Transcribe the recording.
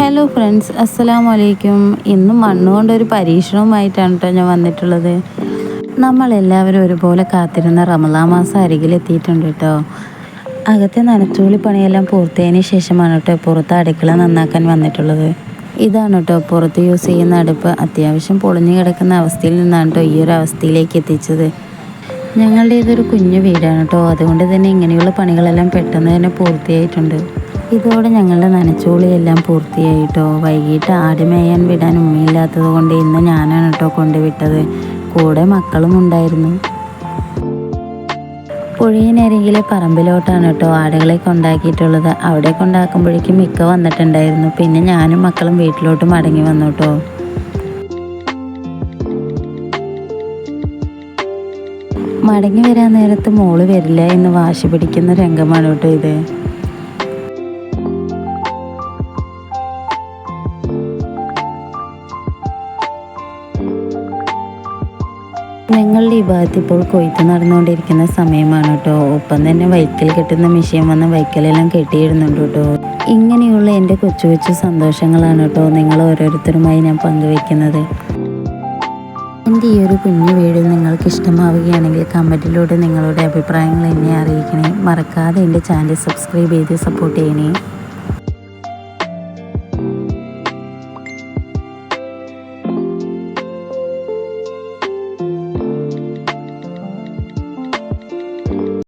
Hello friends അസ്സലാമു വലൈക്കും ഇന്ന് മണ്ണുകൊണ്ടൊരു പരീക്ഷണവുമായിട്ടാണ് കേട്ടോ ഞാൻ വന്നിട്ടുള്ളത്. നമ്മളെല്ലാവരും ഒരുപോലെ കാത്തിരുന്ന റമദാ മാസം അരികിലെത്തിയിട്ടുണ്ട് കേട്ടോ അകത്തെ നനച്ചൂളി പണിയെല്ലാം പൂർത്തിയതിന് ശേഷമാണ് കേട്ടോ പുറത്ത് അടുക്കള നന്നാക്കാൻ വന്നിട്ടുള്ളത്. ഇതാണ് കേട്ടോ പുറത്ത് യൂസ് ചെയ്യുന്ന അടുപ്പ്. അത്യാവശ്യം പൊളിഞ്ഞു കിടക്കുന്ന അവസ്ഥയിൽ നിന്നാണ് കേട്ടോ ഈ ഒരു അവസ്ഥയിലേക്ക് എത്തിച്ചത്. ഞങ്ങളുടെ ഇതൊരു കുഞ്ഞു വീടാണ് കേട്ടോ അതുകൊണ്ട് തന്നെ ഇങ്ങനെയുള്ള പണികളെല്ലാം പെട്ടെന്ന് തന്നെ പൂർത്തിയായിട്ടുണ്ട്. ഇതോടെ ഞങ്ങളുടെ നനച്ചോളിയെല്ലാം പൂർത്തിയായിട്ടോ. വൈകിട്ട് ആട് മേയാൻ വിടാൻ ഉമ്മയില്ലാത്തത് കൊണ്ട് ഇന്ന് ഞാനാണ് കേട്ടോ കൊണ്ടുവിട്ടത്. കൂടെ മക്കളും ഉണ്ടായിരുന്നു. പുഴയിനരികിലെ പറമ്പിലോട്ടാണ് കേട്ടോ ആടുകളെ കൊണ്ടാക്കിയിട്ടുള്ളത്. അവിടെ കൊണ്ടാക്കുമ്പോഴേക്കും മിക്ക വന്നിട്ടുണ്ടായിരുന്നു. പിന്നെ ഞാനും മക്കളും വീട്ടിലോട്ട് മടങ്ങി വന്നു കേട്ടോ. മടങ്ങി വരാൻ നേരത്ത് മോൾ വരില്ല എന്ന് വാശി പിടിക്കുന്ന രംഗമാണ് കേട്ടോ ഇത്. ഞങ്ങളുടെ ഈ ഭാഗത്ത് ഇപ്പോൾ കൊയ്ത്ത് നടന്നുകൊണ്ടിരിക്കുന്ന സമയമാണ് കേട്ടോ. ഒപ്പം തന്നെ വൈക്കൽ കെട്ടുന്ന മെഷീൻ വന്ന് വൈക്കലെല്ലാം കെട്ടിയിടുന്നുണ്ട് കേട്ടോ. ഇങ്ങനെയുള്ള എന്റെ കൊച്ചു കൊച്ചു സന്തോഷങ്ങളാണ് കേട്ടോ നിങ്ങൾ ഓരോരുത്തരുമായി ഞാൻ പങ്കുവെക്കുന്നത് എന്റെ ഈ ഒരു കുഞ്ഞു വീഡിയോ നിങ്ങൾക്ക് ഇഷ്ടമാവുകയാണെങ്കിൽ കമന്റിലൂടെ നിങ്ങളുടെ അഭിപ്രായങ്ങൾ എന്നെ അറിയിക്കണേ. മറക്കാതെ എന്റെ ചാനൽ സബ്സ്ക്രൈബ് ചെയ്ത് സപ്പോർട്ട് ചെയ്യണേ.